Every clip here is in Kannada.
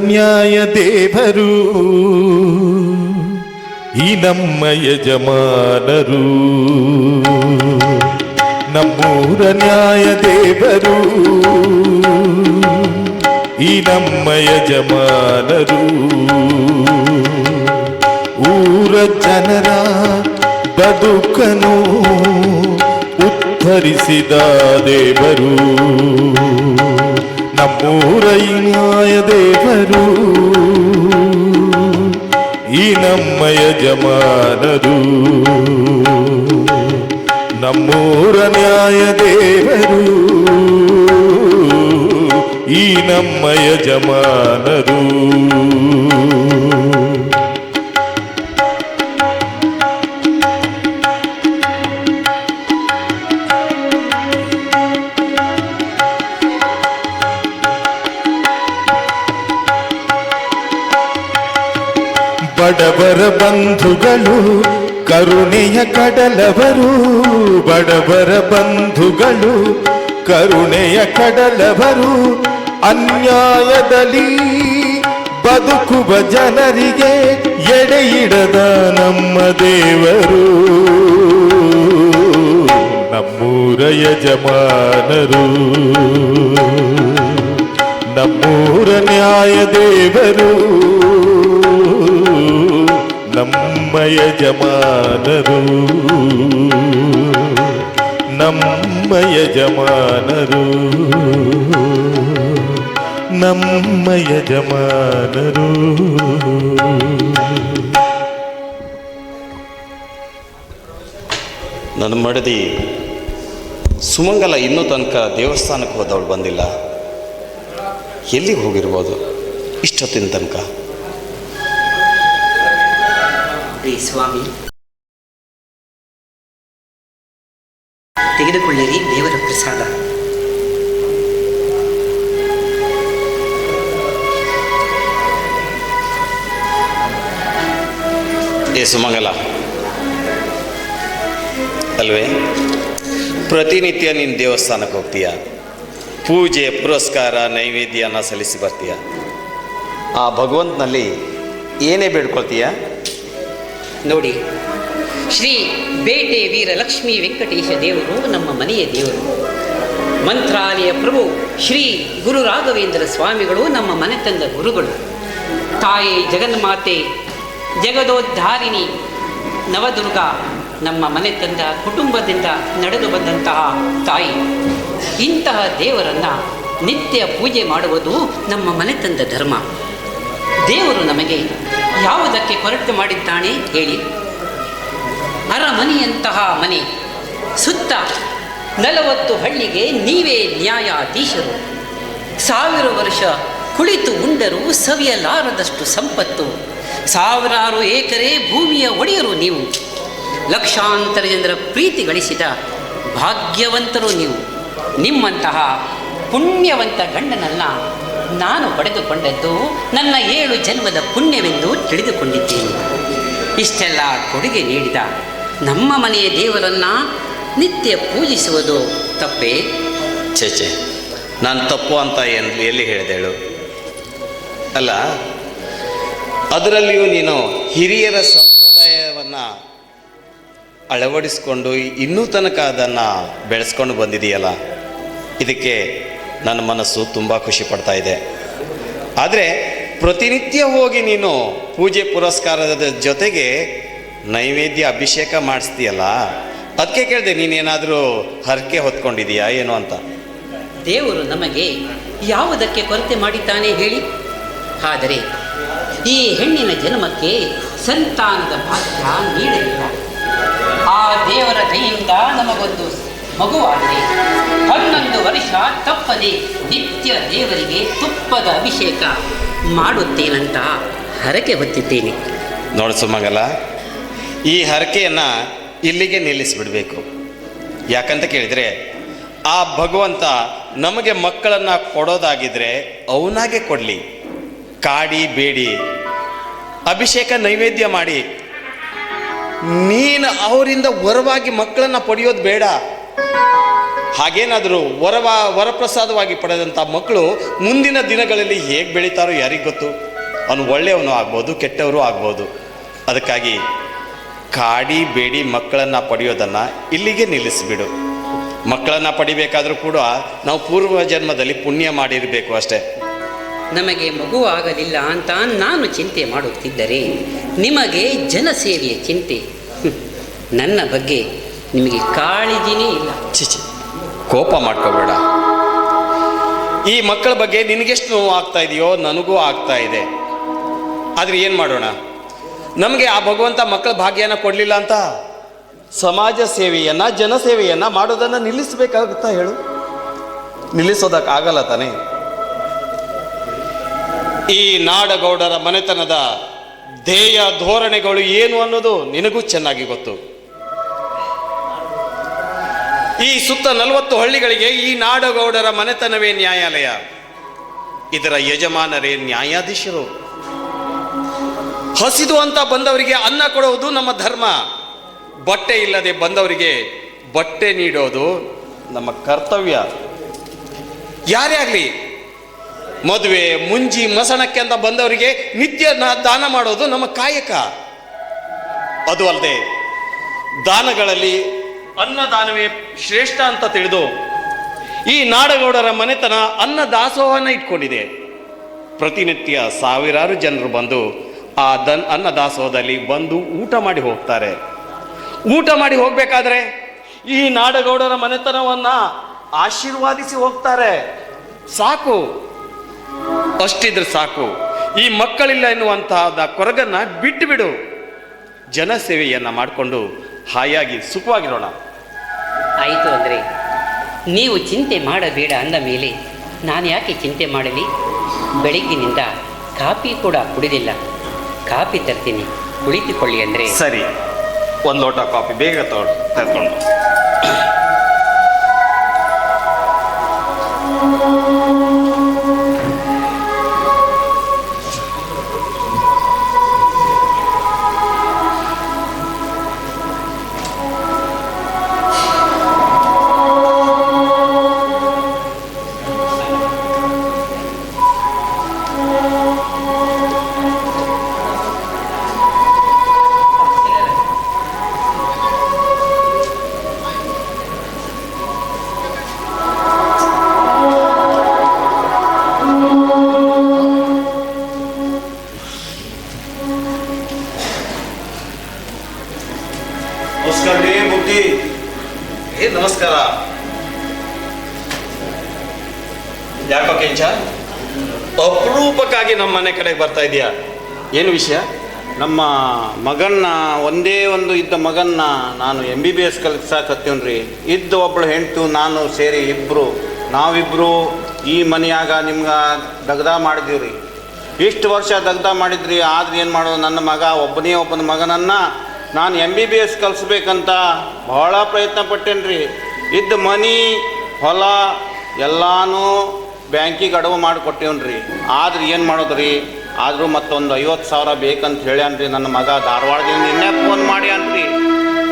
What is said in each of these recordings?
ನ್ಯಾಯ ದೇವರು, ಈ ನಮ್ಮ ಯಜಮಾನರು. ನಮ್ಮೂರ ನ್ಯಾಯ ದೇವರು, ಈ ನಮ್ಮ ಯಜಮಾನರು. ಊರ ಜನರ ಬದುಕನು ಉತ್ತರಿಸಿದ ದೇವರು. ನಮ್ಮೂರ ನಾಯ ದೇವರು ಈ ನಮ್ಮ ಯಜಮಾನರು. ನಮ್ಮೂರ ನ್ಯಾಯ ದೇವರು ಈ ನಮ್ಮ ಯಜಮಾನರು. ಬಡವರ ಬಂಧುಗಳು, ಕರುಣೆಯ ಕಡಲವರು. ಬಡವರ ಬಂಧುಗಳು, ಕರುಣೆಯ ಕಡಲವರು. ಅನ್ಯಾಯದಲ್ಲಿ ಬದುಕುವ ಜನರಿಗೆ ಎಡೆಯಿಡದ ನಮ್ಮ ದೇವರು. ನಮ್ಮೂರ ಯಜಮಾನರು, ನಮ್ಮೂರ ನ್ಯಾಯ ದೇವರು ನಮ್ಮ ಯಜಮಾನರು. ನಮ್ಮ ಯಜಮಾನರು. ನಮ್ಮ ಯಜಮಾನರು. ನನ್ನ ಮಡದಿ ಸುಮಂಗಲ ಇನ್ನೂ ತನಕ ದೇವಸ್ಥಾನಕ್ಕೆ ಹೋದವಳು ಬಂದಿಲ್ಲ. ಎಲ್ಲಿಗೆ ಹೋಗಿರ್ಬೋದು? ಇಷ್ಟೊತ್ತಿನ ತನಕ. ರೀ ಸ್ವಾಮಿ. ತೆಗೆದುಕೊಳ್ಳಿರಿ ದೇವರ ಪ್ರಸಾದ. ಏ ಸುಮಂಗಲ. ಅಲ್ವೇ? ಪ್ರತಿನಿತ್ಯ ನೀನು ದೇವಸ್ಥಾನಕ್ಕೆ ಹೋಗ್ತೀಯ? ಪೂಜೆ, ಪುರಸ್ಕಾರ, ನೈವೇದ್ಯನ ಸಲ್ಲಿಸಿ ಬರ್ತೀಯ? ಆ ಭಗವಂತನಲ್ಲಿ ಏನೇ ಬೇಡ್ಕೊಳ್ತೀಯ? ನೋಡಿ, ಶ್ರೀ ಬೇಟೆ ವೀರ ಲಕ್ಷ್ಮೀ ವೆಂಕಟೇಶ ದೇವರು ನಮ್ಮ ಮನೆಯ ದೇವರು. ಮಂತ್ರಾಲಯ ಪ್ರಭು ಶ್ರೀ ಗುರು ರಾಘವೇಂದ್ರ ಸ್ವಾಮಿಗಳು ನಮ್ಮ ಮನೆ ತಂದ ಗುರುಗಳು. ತಾಯಿ ಜಗನ್ಮಾತೆ, ಜಗದೋದ್ಧಾರಿಣಿ, ನವದುರ್ಗ ನಮ್ಮ ಮನೆ ತಂದ ಕುಟುಂಬದಿಂದ ನಡೆದು ಬಂದಂತಹ ತಾಯಿ. ಇಂತಹ ದೇವರನ್ನು ನಿತ್ಯ ಪೂಜೆ ಮಾಡುವುದು ನಮ್ಮ ಮನೆ ತಂದ ಧರ್ಮ. ದೇವರು ನಮಗೆ ಯಾವುದಕ್ಕೆ ಕೊರಟು ಮಾಡಿದ್ದಾನೆ ಹೇಳಿ. ಅರಮನೆಯಂತಹ ಮನೆ, ಸುತ್ತ ನಲವತ್ತು ಹಳ್ಳಿಗೆ ನೀವೇ ನ್ಯಾಯಾಧೀಶರು. ಸಾವಿರ ವರ್ಷ ಕುಳಿತು ಉಂಡರೂ ಸವಿಯಲಾರದಷ್ಟು ಸಂಪತ್ತು. ಸಾವಿರಾರು ಏಕರೆ ಭೂಮಿಯ ಒಡೆಯರು ನೀವು. ಲಕ್ಷಾಂತರ ಜನರ ಪ್ರೀತಿ ಗಳಿಸಿದ ಭಾಗ್ಯವಂತರು ನೀವು. ನಿಮ್ಮಂತಹ ಪುಣ್ಯವಂತ ಗಂಡನನ್ನ ನಾನು ಪಡೆದುಕೊಂಡದ್ದು ನನ್ನ ಏಳು ಜನ್ಮದ ಪುಣ್ಯವೆಂದು ತಿಳಿದುಕೊಂಡಿದ್ದೇನೆ. ಇಷ್ಟೆಲ್ಲ ಕೊಡುಗೆ ನೀಡಿದ ನಮ್ಮ ಮನೆಯ ದೇವರನ್ನ ನಿತ್ಯ ಪೂಜಿಸುವುದು ತಪ್ಪೇ? ಚೇಚೆ ನಾನು ತಪ್ಪು ಅಂತ ಎಲ್ಲಿ ಹೇಳಿದೆಳು? ಅಲ್ಲ, ಅದರಲ್ಲಿಯೂ ನೀನು ಹಿರಿಯರ ಸಂಪ್ರದಾಯವನ್ನು ಅಳವಡಿಸಿಕೊಂಡು ಇನ್ನೂ ತನಕ ಅದನ್ನು ಬೆಳೆಸ್ಕೊಂಡು ಬಂದಿದೆಯಲ್ಲ? ಇದಕ್ಕೆ ನನ್ನ ಮನಸ್ಸು ತುಂಬ ಖುಷಿ ಪಡ್ತಾ ಇದೆ. ಆದರೆ ಪ್ರತಿನಿತ್ಯ ಹೋಗಿ ನೀನು ಪೂಜೆ ಪುರಸ್ಕಾರದ ಜೊತೆಗೆ ನೈವೇದ್ಯ ಅಭಿಷೇಕ ಮಾಡಿಸ್ತೀಯಲ್ಲ? ಅದಕ್ಕೆ ಕೇಳಿದೆ, ನೀನೇನಾದರೂ ಹರಕೆ ಹೊತ್ಕೊಂಡಿದೀಯಾ, ಏನು ಅಂತ? ದೇವರು ನಮಗೆ ಯಾವುದಕ್ಕೆ ಕೊರತೆ ಮಾಡಿದ್ದಾನೆ ಹೇಳಿ? ಆದರೆ ಈ ಹೆಣ್ಣಿನ ಜನ್ಮಕ್ಕೆ ಸಂತಾನದ ಭಾಗ್ಯ ನೀಡಲಿಲ್ಲ. ಆ ದೇವರ ಕೈಯಿಂದ ನಮಗೊಂದು ಮಗುವಾಗಿದೆ. ಹನ್ನೊಂದು ವರ್ಷ ತಪ್ಪದೆ ನಿತ್ಯ ದೇವರಿಗೆ ತುಪ್ಪದ ಅಭಿಷೇಕ ಮಾಡುತ್ತೇನಂತ ಹರಕೆ ಹೊತ್ತಿದ್ದೇನೆ. ನೋಡು ಸುಮಂಗಲ, ಈ ಹರಕೆಯನ್ನು ಇಲ್ಲಿಗೆ ನಿಲ್ಲಿಸಿಬಿಡಬೇಕು. ಯಾಕಂತ ಕೇಳಿದರೆ, ಆ ಭಗವಂತ ನಮಗೆ ಮಕ್ಕಳನ್ನು ಕೊಡೋದಾಗಿದ್ದರೆ ಅವನಾಗೆ ಕೊಡಲಿ. ಕಾಡಿ, ಬೇಡಿ, ಅಭಿಷೇಕ ನೈವೇದ್ಯ ಮಾಡಿ. ನೀನು ಅವರಿಂದ ವರವಾಗಿ ಮಕ್ಕಳನ್ನು ಪಡೆಯೋದು ಬೇಡ. ಹಾಗೇನಾದರೂ ವರವ ವರಪ್ರಸಾದವಾಗಿ ಪಡೆದಂಥ ಮಕ್ಕಳು ಮುಂದಿನ ದಿನಗಳಲ್ಲಿ ಹೇಗೆ ಬೆಳೀತಾರೋ ಯಾರಿಗೆ ಗೊತ್ತು? ಅವನು ಒಳ್ಳೆಯವನು ಆಗ್ಬೋದು, ಕೆಟ್ಟವರು ಆಗ್ಬೋದು. ಅದಕ್ಕಾಗಿ ಕಾಡಿ ಬೇಡಿ ಮಕ್ಕಳನ್ನು ಪಡೆಯೋದನ್ನು ಇಲ್ಲಿಗೆ ನಿಲ್ಲಿಸಿಬಿಡು. ಮಕ್ಕಳನ್ನು ಪಡಿಬೇಕಾದರೂ ಕೂಡ ನಾವು ಪೂರ್ವ ಜನ್ಮದಲ್ಲಿ ಪುಣ್ಯ ಮಾಡಿರಬೇಕು ಅಷ್ಟೇ. ನಮಗೆ ಮಗು ಆಗಲಿಲ್ಲ ಅಂತ ನಾನು ಚಿಂತೆ ಮಾಡುತ್ತಿದ್ದರೆ ನಿಮಗೆ ಜನಸೇವೆಯ ಚಿಂತೆ. ನನ್ನ ಬಗ್ಗೆ ನಿಮಗೆ ಕಾಳಜಿನೇ ಇಲ್ಲ. ಚಿಚಿ ಕೋಪ ಮಾಡ್ಕೋಬೇಡ. ಈ ಮಕ್ಕಳ ಬಗ್ಗೆ ನಿನಗೆಷ್ಟು ನೋವು ಆಗ್ತಾ ಇದೆಯೋ ನನಗೂ ಆಗ್ತಾ ಇದೆ. ಆದರೆ ಏನು ಮಾಡೋಣ? ನಮಗೆ ಆ ಭಗವಂತ ಮಕ್ಕಳ ಭಾಗ್ಯನ ಕೊಡಲಿಲ್ಲ ಅಂತ? ಸಮಾಜ ಸೇವೆಯನ್ನು ಜನಸೇವೆಯನ್ನು ಮಾಡೋದನ್ನು ನಿಲ್ಲಿಸಬೇಕಾಗುತ್ತಾ ಹೇಳು? ನಿಲ್ಲಿಸೋದಕ್ಕಾಗಲ್ಲ ತಾನೇ? ಈ ನಾಡಗೌಡರ ಮನೆತನದ ಧ್ಯೇಯ ಧೋರಣೆಗಳು ಏನು ಅನ್ನೋದು ನಿನಗೂ ಚೆನ್ನಾಗಿ ಗೊತ್ತು. ಈ ಸುತ್ತ ನಲವತ್ತು ಹಳ್ಳಿಗಳಿಗೆ ಈ ನಾಡಗೌಡರ ಮನೆತನವೇ ನ್ಯಾಯಾಲಯ. ಇದರ ಯಜಮಾನರೇ ನ್ಯಾಯಾಧೀಶರು. ಹಸಿದು ಅಂತ ಬಂದವರಿಗೆ ಅನ್ನ ಕೊಡುವುದು ನಮ್ಮ ಧರ್ಮ. ಬಟ್ಟೆ ಇಲ್ಲದೆ ಬಂದವರಿಗೆ ಬಟ್ಟೆ ನೀಡೋದು ನಮ್ಮ ಕರ್ತವ್ಯ. ಯಾರೇ ಆಗಲಿ, ಮದುವೆ, ಮುಂಜಿ, ಮಸಣಕ್ಕೆ ಅಂತ ಬಂದವರಿಗೆ ನಿತ್ಯ ದಾನ ಮಾಡೋದು ನಮ್ಮ ಕಾಯಕ. ಅದು ಅಲ್ಲದೆ ದಾನಗಳಲ್ಲಿ ಅನ್ನದಾನವೇ ಶ್ರೇಷ್ಠ ಅಂತ ತಿಳಿದು ಈ ನಾಡಗೌಡರ ಮನೆತನ ಅನ್ನ ದಾಸೋಹನ ಇಟ್ಕೊಂಡಿದೆ. ಪ್ರತಿನಿತ್ಯ ಸಾವಿರಾರು ಜನರು ಬಂದು ಆ ದನ್ ಅನ್ನ ದಾಸೋಹದಲ್ಲಿ ಬಂದು ಊಟ ಮಾಡಿ ಹೋಗ್ತಾರೆ. ಊಟ ಮಾಡಿ ಹೋಗ್ಬೇಕಾದ್ರೆ ಈ ನಾಡಗೌಡರ ಮನೆತನವನ್ನ ಆಶೀರ್ವಾದಿಸಿ ಹೋಗ್ತಾರೆ. ಸಾಕು. ಅಷ್ಟಿದ್ರೆ ಸಾಕು. ಈ ಮಕ್ಕಳಿಲ್ಲ ಎನ್ನುವಂತಹ ಕೊರಗನ್ನ ಬಿಟ್ಟು ಬಿಡು. ಜನಸೇವೆಯನ್ನ ಮಾಡಿಕೊಂಡು ಹಾಯಾಗಿ ಸುಖವಾಗಿರೋಣ. ಆಯಿತು ಅಂದರೆ? ನೀವು ಚಿಂತೆ ಮಾಡಬೇಡ ಅಂದ ಮೇಲೆ ನಾನು ಯಾಕೆ ಚಿಂತೆ ಮಾಡಲಿ? ಬೆಳಗ್ಗಿನಿಂದ ಕಾಫಿ ಕೂಡ ಕುಡಿದಿಲ್ಲ. ಕಾಫಿ ತರ್ತೀನಿ. ಕುಳಿತುಕೊಳ್ಳಿ ಅಂದರೆ? ಸರಿ. ಒಂದು ಲೋಟ ಕಾಫಿ ಬೇಗ ತಗೊಂಡು ತರ್ಕೊಂಡು. ನಮ್ಮ ಮನೆ ಕಡೆಗೆ ಬರ್ತಾ ಇದೆಯಾ? ಏನು ವಿಷಯ? ನಮ್ಮ ಮಗನ್ನ, ಒಂದೇ ಒಂದು ಇದ್ದ ಮಗನ್ನ ನಾನು ಎಂ ಬಿ ಬಿ ಎಸ್ ಕಲಿಸಾಕತ್ತೀವ್ರಿ ಇದ್ದ ಒಬ್ಬಳು ಹೆಂಡ್ತು, ನಾನು ಸೇರಿ ಇಬ್ಬರು ನಾವಿಬ್ಬರು ಈ ಮನೆಯಾಗ ನಿಮ್ಗೆ ದಗ್ದ ರೀ ಇಷ್ಟು ವರ್ಷ ದಗ್ದ ಮಾಡಿದ್ರಿ, ಆದ್ರೆ ಏನು ಮಾಡೋದು? ನನ್ನ ಮಗ, ಒಬ್ಬನೇ ಒಬ್ಬನ ಮಗನನ್ನು ನಾನು ಎಂ ಬಿ ಬಿ ಎಸ್ ಕಲಿಸ್ಬೇಕಂತ ಭಾಳ ಪ್ರಯತ್ನ ಪಟ್ಟೇನ್ರಿ. ಇದ್ದ ಮನಿ, ಹೊಲ, ಎಲ್ಲಾನು ಬ್ಯಾಂಕಿಗೆ ಅಡವು ಮಾಡಿಕೊಟ್ಟೇವ್ರಿ ಆದ್ರೆ ಏನು ಮಾಡೋದು ರೀ ಆದರೂ ಮತ್ತೊಂದು ಐವತ್ತು ಸಾವಿರ ಬೇಕಂತ ಹೇಳ್ಯಾನ್ರಿ ನನ್ನ ಮಗ. ಧಾರವಾಡದಿಂದ ನಿನ್ನೆ ಫೋನ್ ಮಾಡಿ ಅನ್ರಿ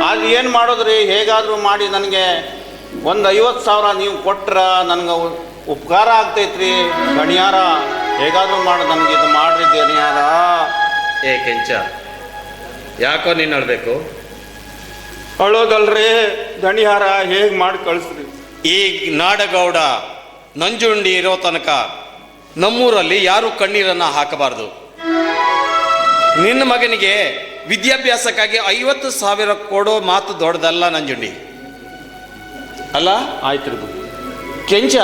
ಆದ್ರೆ ಏನು ಮಾಡೋದ್ರಿ? ಹೇಗಾದರೂ ಮಾಡಿ ನನಗೆ ಒಂದು ಐವತ್ತು ಸಾವಿರ ನೀವು ಕೊಟ್ರೆ ನನಗೆ ಉಪಕಾರ ಆಗ್ತೈತ್ರಿ. ಗಣಿಯಾರ ಹೇಗಾದರೂ ಮಾಡಿ ನನಗೆ ಇದು ಮಾಡ್ರಿ ಗಣಿಯಾರ. ಏ ಕೆಂಚ ಯಾಕೋ ನೀನು ಅಳಬೇಕು? ಅಳೋದಲ್ರಿ ಗಣಿಯಾರ ಹೇಗೆ ಮಾಡಿ ಕಳಿಸ್ರಿ. ಈ ನಾಡಗೌಡ ನಂಜುಂಡಿ ಇರೋ ತನಕ ನಮ್ಮೂರಲ್ಲಿ ಯಾರು ಕಣ್ಣೀರನ್ನ ಹಾಕಬಾರದು. ನಿನ್ನ ಮಗನಿಗೆ ವಿದ್ಯಾಭ್ಯಾಸಕ್ಕಾಗಿ ಐವತ್ತು ಸಾವಿರ ಕೊಡೋ ಮಾತು ದೊಡ್ಡದಲ್ಲ ನಂಜುಂಡಿ. ಅಲ್ಲ? ಆಯ್ತು ಕೆಂಚ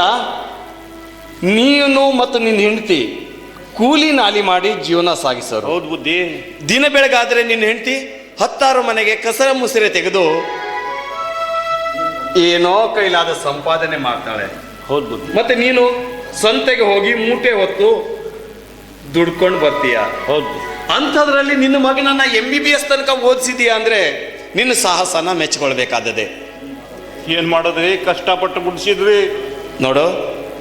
ನೀನು ಮತ್ತು ನಿನ್ನ ಹೆಂಡತಿ ಕೂಲಿ ನಾಲಿ ಮಾಡಿ ಜೀವನ ಸಾಗಿಸೋರು. ಹೌದು ಬುದ್ಧಿ. ದಿನ ಬೆಳಗಾದ್ರೆ ನಿನ್ನ ಹೆಂಡತಿ ಹತ್ತಾರು ಮನೆಗೆ ಕಸರ ಮುಸಿರೆ ತೆಗೆದು ಏನೋ ಕೈಲಾದ ಸಂಪಾದನೆ ಮಾಡ್ತಾಳೆ. ಹೌದು ಮತ್ತೆ ನೀನು ಸಂತೆಗೆ ಹೋಗಿ ಮೂಟೆ ಹೊತ್ತು ದುಡ್ಕೊಂಡು ಬರ್ತೀಯ? ಹೌದು ಅಂಥದ್ರಲ್ಲಿ ನಿನ್ನ ಮಗನನ್ನ ಎಂ ಬಿ ಬಿ ಎಸ್ ತನಕ ಓದಿಸಿದೀಯ ಅಂದ್ರೆ ನಿನ್ನ ಸಾಹಸನ ಮೆಚ್ಕೊಳ್ಬೇಕಾದದೆ. ಏನು ಮಾಡೋದ್ರಿ? ಕಷ್ಟಪಟ್ಟು ಗುಡಿಸಿದ್ರಿ ನೋಡು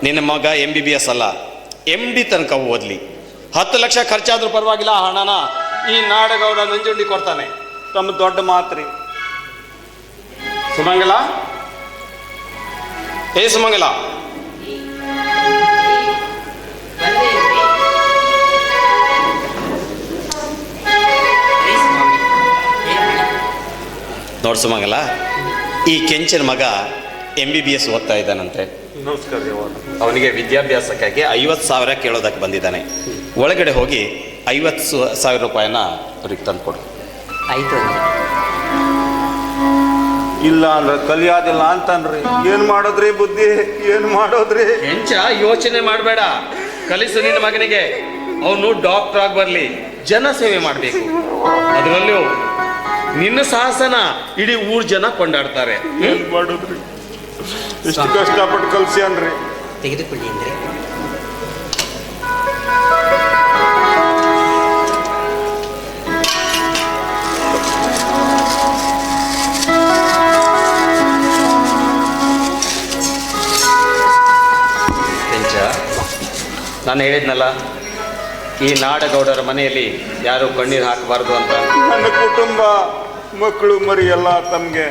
ನಿನ್ನ ಮಗ ಎಂ ಬಿ ಬಿ ಎಸ್ ಅಲ್ಲ ಎಂ ಡಿ ತನಕ ಓದ್ಲಿ. ಹತ್ತು ಲಕ್ಷ ಖರ್ಚಾದ್ರೂ ಪರವಾಗಿಲ್ಲ ಹಣನ ಈ ನಾಡಗೌಡ ನಂಜುಂಡಿ ಕೊಡ್ತಾನೆ. ತಮ್ಮ ದೊಡ್ಡ ಮಾತ್ರಿ. ಸುಮಂಗಲ? ಏ ಸುಮಂಗಲ ನೋಡ್ ಸುಮಂಗಲ ಈ ಕೆಂಚನ ಮಗ ಎಂ ಬಿ ಬಿ ಎಸ್ ಓದ್ತಾ ಇದ್ದಾನಂತೆ. ನಮಸ್ಕಾರ ಅವನಿಗೆ ವಿದ್ಯಾಭ್ಯಾಸಕ್ಕಾಗಿ ಐವತ್ತು ಸಾವಿರ ಕೇಳೋದಕ್ಕೆ ಬಂದಿದ್ದಾನೆ. ಒಳಗಡೆ ಹೋಗಿ ಐವತ್ತು ಸಾವಿರ ರೂಪಾಯಿನ ಅವ್ರಿಗೆ ತಂದುಕೊಡು. ಆಯಿತು ಅಂದರೆ ಇಲ್ಲ ಅಂದ್ರೆ ಕಲಿಯೋದಿಲ್ಲ ಅಂತನ್ರಿ. ಏನ್ ಮಾಡೋದ್ರಿ ಬುದ್ಧಿ? ಏನ್ ಮಾಡೋದ್ರಿ? ಹೆಂಚ ಯೋಚನೆ ಮಾಡಬೇಡ. ಕಲಿಸು ನಿನ್ನ ಮಗನಿಗೆ. ಅವನು ಡಾಕ್ಟರ್ ಆಗಿ ಬರಲಿ. ಜನ ಸೇವೆ ಮಾಡಬೇಕು. ಅದರಲ್ಲೂ ನಿನ್ನ ಸಾಹಸನ ಇಡೀ ಊರ್ ಜನ ಕೊಂಡಾಡ್ತಾರೆ. ಏನ್ ಮಾಡೋದ್ರಿ? ಎಷ್ಟು ಕಷ್ಟಪಟ್ಟು ಕಲ್ಸಿ ಅನ್ರಿ. ತೆಗೆದುಕೊಳ್ಳಿ ಅಂದರೆ ನಾನು ಹೇಳಿದ್ನಲ್ಲ ಈ ನಾಡಗೌಡರ ಮನೆಯಲ್ಲಿ ಯಾರು ಕಣ್ಣೀರು ಹಾಕಬಾರ್ದು ಅಂತ. ನನ್ನ ಕುಟುಂಬ ಮಕ್ಕಳು ಮರಿ ಎಲ್ಲ ತಮಗೆ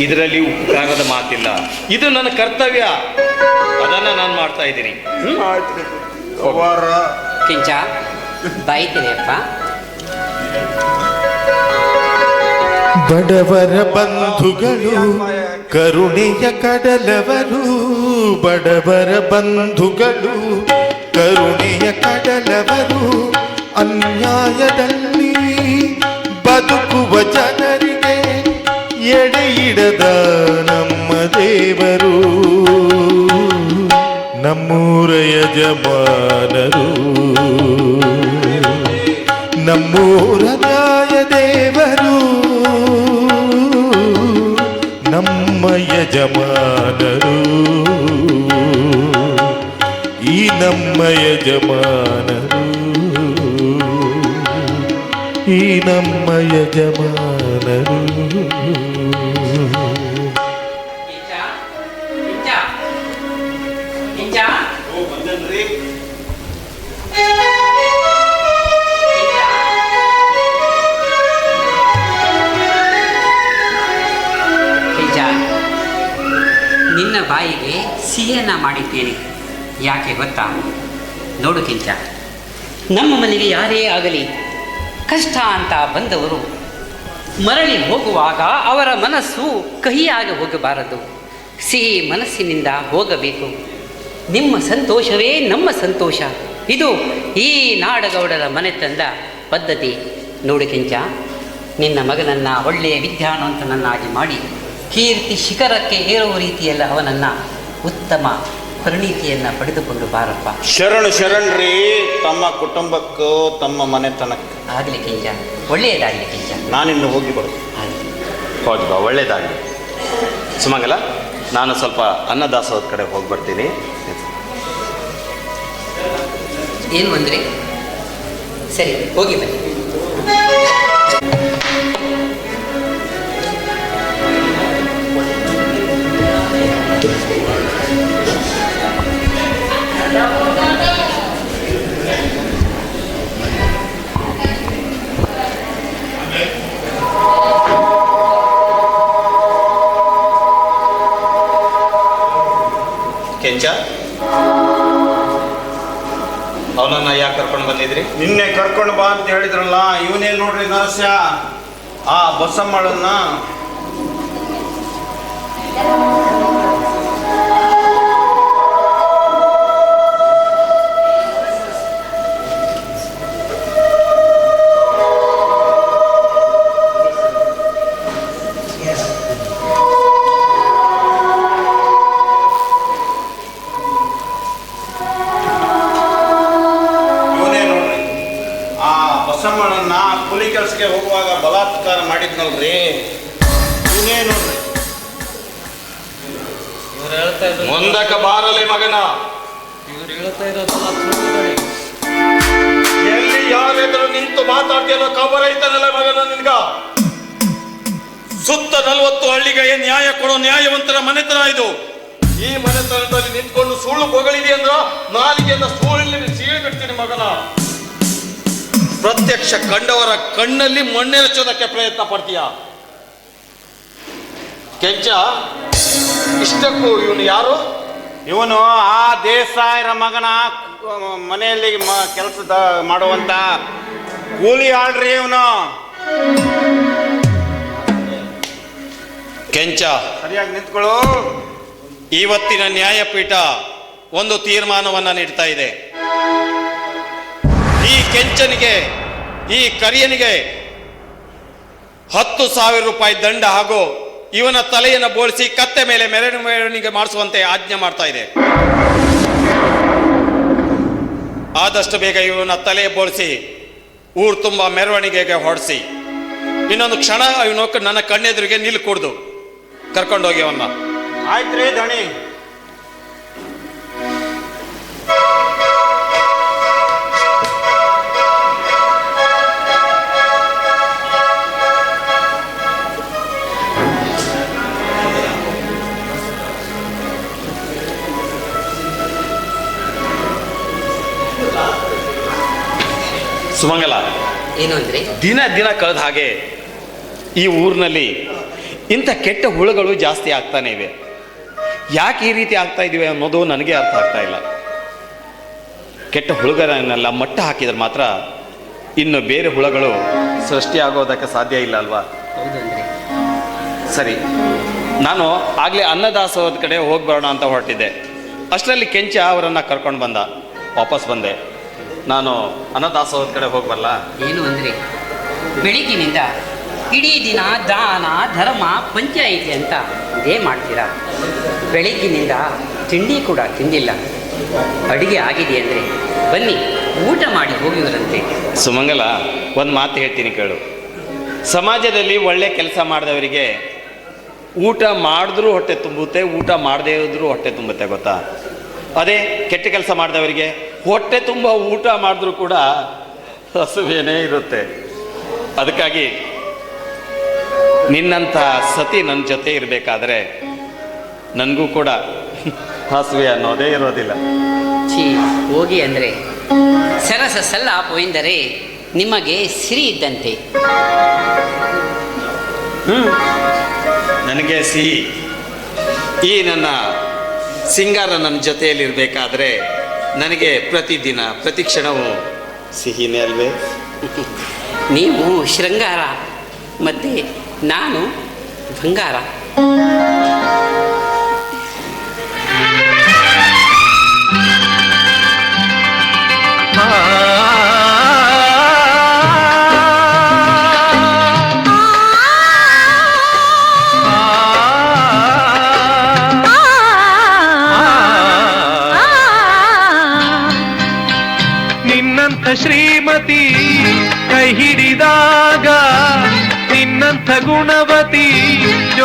ಇದರಲ್ಲಿ ಉಪಕಾರದ ಮಾತಿಲ್ಲ. ಇದು ನನ್ನ ಕರ್ತವ್ಯ. ಅದನ್ನ ನಾನು ಮಾಡ್ತಾ ಇದ್ದೀನಿ. ಕಿಂಚ ಬಾಯ್ತೀರಿಯಪ್ಪ ಬಡವರ ಬಂಧುಗಳು ಕರುಣೆಯ ಕಡಲವರು ಬಡವರ ಬಂಧುಗಳು ಕರುಣೆಯ ಕಡಲವರು ಅನ್ಯಾಯದಲ್ಲಿ ಬದುಕುವ ಜನರಿಗೆ ಎಡೆಯಿಡದ ನಮ್ಮ ದೇವರು ನಮ್ಮೂರ ಯಜಮಾನರು ನಮ್ಮೂರ ನ್ಯಾಯ ದೇವರು ನಮ್ಮ ಯಜಮಾನರು ಈ ನಮ್ಮ ಯಜಮಾನರು. ಈ ನಮ್ಮ ಯಜಮಾನರು. ನಿನ್ನ ಬಾಯಿಗೆ ಸಿಹಿಯನ್ನ ಮಾಡಿದ್ದೇನೆ. ಯಾಕೆ ಗೊತ್ತಾ? ನೋಡು ಕಿಂಚ. ನಮ್ಮ ಮನೆಗೆ ಯಾರೇ ಆಗಲಿ, ಕಷ್ಟ ಅಂತ ಬಂದವರು ಮರಳಿ ಹೋಗುವಾಗ ಅವರ ಮನಸ್ಸು ಕಹಿಯಾಗಿ ಹೋಗಬಾರದು. ಸಿಹಿ ಮನಸ್ಸಿನಿಂದ ಹೋಗಬೇಕು. ನಿಮ್ಮ ಸಂತೋಷವೇ ನಮ್ಮ ಸಂತೋಷ. ಇದು ಈ ನಾಡಗೌಡರ ಮನೆ ತಂದ ಪದ್ಧತಿ. ನೋಡು ಕಿಂಚ, ನಿನ್ನ ಮಗನನ್ನು ಒಳ್ಳೆಯ ವಿದ್ಯಾವಂತನನ್ನಾಗಿ ಮಾಡಿ, ಕೀರ್ತಿ ಶಿಖರಕ್ಕೆ ಏರುವ ರೀತಿಯಲ್ಲಿ ಅವನನ್ನು ಉತ್ತಮ ಪರಿಣಿತಿಯನ್ನು ಪಡೆದುಕೊಂಡು ಬಾರಪ್ಪ. ಶರಣು ಶರಣ್ರಿ ತಮ್ಮ ಕುಟುಂಬಕ್ಕೂ ತಮ್ಮ ಮನೆತನಕ್ಕೆ. ಆಗಲಿ ಕಿಂಜ ಒಳ್ಳೆಯದಾಗಲಿ ಕಿಂಜ. ನಾನಿನ್ನು ಹೋಗಿ ಬರುತ್ತೇನೆ ಆಗಲಿ. ಹೌದು ಬಾ ಒಳ್ಳೇದಾಗಲಿ ಸುಮಂಗಲ ನಾನು ಸ್ವಲ್ಪ ಅನ್ನದಾಸೋದ ಕಡೆ ಹೋಗಿ ಬರ್ತೀನಿ. ಏನು ಅಂದರೆ ಸರಿ ಹೋಗಿ ಬನ್ನಿ. ಕೆಂಚ? ಅವನನ್ನ ಯಾಕೆ ಕರ್ಕೊಂಡು ಬಂದಿದ್ರಿ? ನಿನ್ನೆ ಕರ್ಕೊಂಡು ಬಾ ಅಂತ ಹೇಳಿದ್ರಲ್ಲ ಇವನೇ ನೋಡ್ರಿ ನರಸ್ಯ. ಆ ಬಸಮ್ಮಳನ್ನ ಮುಂದಕ್ಕೆ ಬಾರಲೆ ಮಗನ. ಎಲ್ಲಿ ಯಾರೆದ್ರು ನಿಂತು ಮಾತಾಡ್ತಿಯಲ್ಲ ಖಬರ ಐತನಲ್ಲ ಮಗನ ನಿನ್ಗ? ಸುತ್ತ ನಲ್ವತ್ತು ಹಳ್ಳಿಗೆ ನ್ಯಾಯ ಕೊಡೋ ನ್ಯಾಯವಂತರ ಮನೆತನ ಇದು. ಈ ಮನೆತನದಲ್ಲಿ ನಿಂತ್ಕೊಂಡು ಸುಳ್ಳು ಹೊಗಳಿದೆ ಅಂದ್ರ ನಾಲಿಗೆಯನ್ನ ಸುಳ್ಳಿ ಸೀಳಿ ಬಿಡ್ತೀನಿ ಮಗನ. ಪ್ರತ್ಯಕ್ಷ ಕಂಡವರ ಕಣ್ಣಲ್ಲಿ ಮಣ್ಣೆರಚೋದಕ್ಕೆ ಪ್ರಯತ್ನ ಪಡ್ತೀಯ? ಕೆಂಚ? ಇಷ್ಟಕ್ಕೂ ಇವನು ಯಾರು? ಇವನು ಆ ದೇಸಾಯರ ಮಗನ ಮನೆಯಲ್ಲಿ ಕೆಲಸ ಕೆಲಸದ ಮಾಡುವಂತ ಕೂಲಿ ಆಳ್ರಿ ಇವನು. ಕೆಂಚ ಸರಿಯಾಗಿ ನಿಂತ್ಕೊಳ್ಳು. ಇವತ್ತಿನ ನ್ಯಾಯಪೀಠ ಒಂದು ತೀರ್ಮಾನವನ್ನ ನೀಡ್ತಾ ಇದೆ. ಈ ಕೆಂಚನಿಗೆ ಈ ಕರಿಯನಿಗೆ ಹತ್ತು ಸಾವಿರ ರೂಪಾಯಿ ದಂಡ ಹಾಗೂ ಇವನ ತಲೆಯನ್ನು ಬೋಳಿಸಿ ಕತ್ತೆ ಮೇಲೆ ಮೆರವಣಿಗೆ ಮಾಡಿಸುವಂತೆ ಆಜ್ಞೆ ಮಾಡ್ತಾ ಇದೆ. ಆದಷ್ಟು ಬೇಗ ಇವನ ತಲೆ ಬೋಳಿಸಿ, ಊರು ತುಂಬ ಮೆರವಣಿಗೆಗೆ ಹೊಡೆಸಿ. ಇನ್ನೊಂದು ಕ್ಷಣ ಇವನು ನನ್ನ ಕಣ್ಣೆದುರಿಗೆ ನಿಲ್ ಕರ್ಕೊಂಡು ಕರ್ಕೊಂಡೋಗಿ ಅವನ್ನ. ರೀ ಧಣಿ. ಸುಮಂಗಲ ಏನು ಅಂದ್ರೆ? ದಿನ ದಿನ ಕಳೆದ ಹಾಗೆ ಈ ಊರಿನಲ್ಲಿ ಇಂಥ ಕೆಟ್ಟ ಹುಳುಗಳು ಜಾಸ್ತಿ ಆಗ್ತಾನೆ ಇವೆ. ಯಾಕೆ ಈ ರೀತಿ ಆಗ್ತಾ ಇದೀವಿ ಅನ್ನೋದು ನನಗೆ ಅರ್ಥ ಆಗ್ತಾ ಇಲ್ಲ. ಕೆಟ್ಟ ಹುಳುಗಳನ್ನೆಲ್ಲ ಮಟ್ಟ ಹಾಕಿದ್ರೆ ಮಾತ್ರ ಇನ್ನು ಬೇರೆ ಹುಳುಗಳು ಸೃಷ್ಟಿಯಾಗೋದಕ್ಕೆ ಸಾಧ್ಯ ಇಲ್ಲ ಅಲ್ವಾ? ಸರಿ ನಾನು ಆಗಲೇ ಅನ್ನದಾಸೋಹದ ಕಡೆ ಹೋಗಿ ಬರೋಣ ಅಂತ ಹೊರಟಿದ್ದೆ. ಅಷ್ಟರಲ್ಲಿ ಕೆಂಚ ಅವರನ್ನು ಕರ್ಕೊಂಡು ಬಂದ ವಾಪಸ್ ಬಂದೆ. ನಾನು ಅನ್ನದಾಸೋಹದ ಕಡೆ ಹೋಗ್ಬಲ್ಲ ಏನು ಅಂದರೆ ಬೆಳಿಗ್ಗಿನಿಂದ ಇಡೀ ದಿನ ದಾನ ಧರ್ಮ ಪಂಚಾಯಿತಿ ಅಂತ ಇದೇ ಮಾಡ್ತೀರಾ? ಬೆಳಗ್ಗಿನಿಂದ ತಿಂಡಿ ಕೂಡ ತಿಂದಿಲ್ಲ. ಅಡುಗೆ ಆಗಿದೆ ಅಂದ್ರೆ ಬನ್ನಿ ಊಟ ಮಾಡಿ ಹೋಗಿದ್ರಂತೆ ಸುಮಂಗಲ ಒಂದು ಮಾತು ಹೇಳ್ತೀನಿ ಕೇಳು. ಸಮಾಜದಲ್ಲಿ ಒಳ್ಳೆ ಕೆಲಸ ಮಾಡಿದವರಿಗೆ ಊಟ ಮಾಡಿದ್ರೂ ಹೊಟ್ಟೆ ತುಂಬುತ್ತೆ ಊಟ ಮಾಡದೇ ಇದ್ರೂ ಹೊಟ್ಟೆ ತುಂಬುತ್ತೆ ಗೊತ್ತಾ? ಅದೇ ಕೆಟ್ಟ ಕೆಲಸ ಮಾಡಿದವರಿಗೆ ಹೊಟ್ಟೆ ತುಂಬ ಊಟ ಮಾಡಿದ್ರೂ ಕೂಡ ಹಸುವೇನೇ ಇರುತ್ತೆ. ಅದಕ್ಕಾಗಿ ನಿನ್ನಂಥ ಸತಿ ನನ್ನ ಜೊತೆ ಇರಬೇಕಾದ್ರೆ ನನಗೂ ಕೂಡ ಹಸುವೆ ಅನ್ನೋದೇ ಇರೋದಿಲ್ಲ. ಛೀ ಹೋಗಿ ಅಂದರೆ ಸರಸ ಸಲ್ಲಾಪವೆಂದರೆ ನಿಮಗೆ ಸಿರಿ ಇದ್ದಂತೆ. ನನಗೆ ಸಿಹಿ. ಈ ನನ್ನ ಸಿಂಗಾರ ನನ್ನ ಜೊತೆಯಲ್ಲಿರಬೇಕಾದ್ರೆ ನನಗೆ ಪ್ರತಿದಿನ ಪ್ರತಿ ಕ್ಷಣವೂ. ಸಿಹಿನೇ ಅಲ್ವೇ? ನೀವು ಶೃಂಗಾರ ಮತ್ತು ನಾನು ಬಂಗಾರ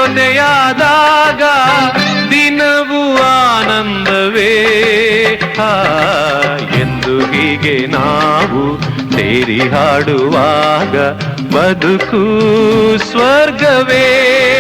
ಜೊತೆಯಾದಾಗ ದಿನವೂ ಆನಂದವೇ. ಎಂದು ಹೀಗೆ ನಾವು ಸೇರಿ ಹಾಡುವಾಗ ಬದುಕು ಸ್ವರ್ಗವೇ.